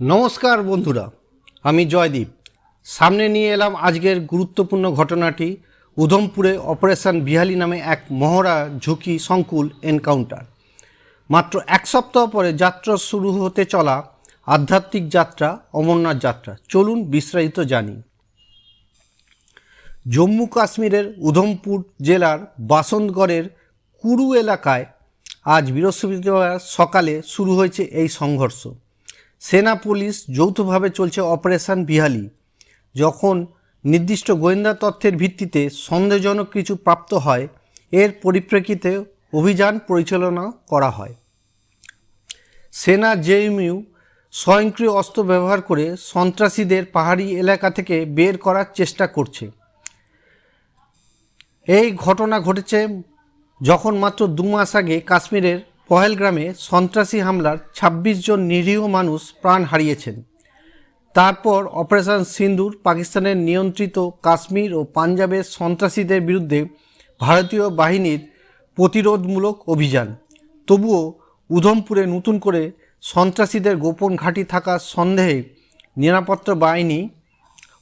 নমস্কার বন্ধুরা, আমি জয়দীপ। সামনে নিয়ে এলাম আজকের গুরুত্বপূর্ণ ঘটনাটি, উধমপুরে অপারেশন বিহালি নামে এক মহড়া ঝুঁকি সংকুল এনকাউন্টার। মাত্র এক সপ্তাহ পরে যাত্রা শুরু হতে চলা আধ্যাত্মিক যাত্রা, অমরনাথ যাত্রা। চলুন বিস্তারিত জানি। জম্মু কাশ্মীরের উধমপুর জেলার বাসন্তগড়ের কুরু এলাকায় আজ বৃহস্পতিবার সকালে শুরু হয়েছে এই সংঘর্ষ। সেনা পুলিশ যৌথভাবে চলছে অপারেশন বিহালি, যখন নির্দিষ্ট গোয়েন্দা তথ্যের ভিত্তিতে সন্দেহজনক কিছু প্রাপ্ত হয়, এর পরিপ্রেক্ষিতে অভিযান পরিচালনা করা হয়। সেনা জেএমইউ স্বয়ংক্রিয় অস্ত্র ব্যবহার করে সন্ত্রাসীদের পাহাড়ি এলাকা থেকে বের করার চেষ্টা করছে। এই ঘটনা ঘটেছে যখন মাত্র দু মাস আগে কাশ্মীরের পহেলগ্রামে সন্ত্রাসী হামলার ২৬ জন নিরীহ মানুষ প্রাণ হারিয়েছেন। তারপর অপারেশন সিন্দুর পাকিস্তানের নিয়ন্ত্রিত কাশ্মীর ও পাঞ্জাবের সন্ত্রাসীদের বিরুদ্ধে ভারতীয় বাহিনীর প্রতিরোধমূলক অভিযান। তবুও উধমপুরে নতুন করে সন্ত্রাসীদের গোপন ঘাঁটি থাকার সন্দেহে নিরাপত্তা বাহিনী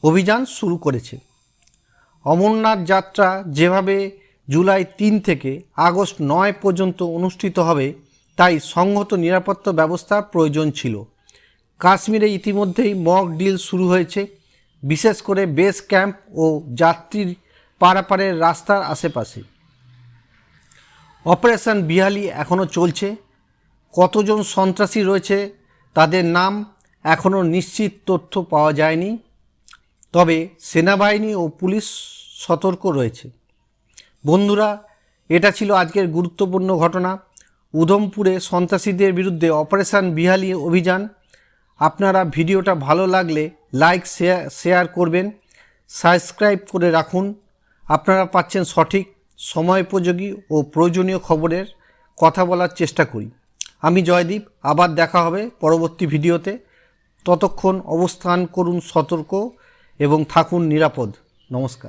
অভিযান শুরু করেছে। অমরনাথ যাত্রা যেভাবে জুলাই তিন থেকে আগস্ট নয় পর্যন্ত অনুষ্ঠিত হবে, তাই সংহত নিরাপত্তা ব্যবস্থা প্রয়োজন ছিল। কাশ্মীরে ইতিমধ্যেই মক ডিল শুরু হয়েছে। বিশেষ করে বেস ক্যাম্প ও যাত্রীর পারাপারের রাস্তার আশেপাশে। অপারেশন বিহালি এখনও চলছে। কতজন সন্ত্রাসী রয়েছে তাদের নাম এখনও নিশ্চিত তথ্য পাওয়া যায়নি। তবে সেনাবাহিনী ও পুলিশ সতর্ক রয়েছে। বন্ধুরা, এটা ছিল আজকের গুরুত্বপূর্ণ ঘটনা। উধমপুরে সন্ত্রাসীদের বিরুদ্ধে অপারেশন বিহালি অভিযান। আপনারা ভিডিওটা ভালো লাগলে লাইক, শেয়ার শেয়ার করবেন। সাবস্ক্রাইব করে রাখুন। আপনারা পাচ্ছেন সঠিক, সময়োপযোগী ও প্রয়োজনীয় খবরের কথা বলার চেষ্টা করি। আমি জয়দীপ, আবার দেখা হবে পরবর্তী ভিডিওতে। ততক্ষণ অবস্থান করুন সতর্ক এবং থাকুন নিরাপদ। নমস্কার।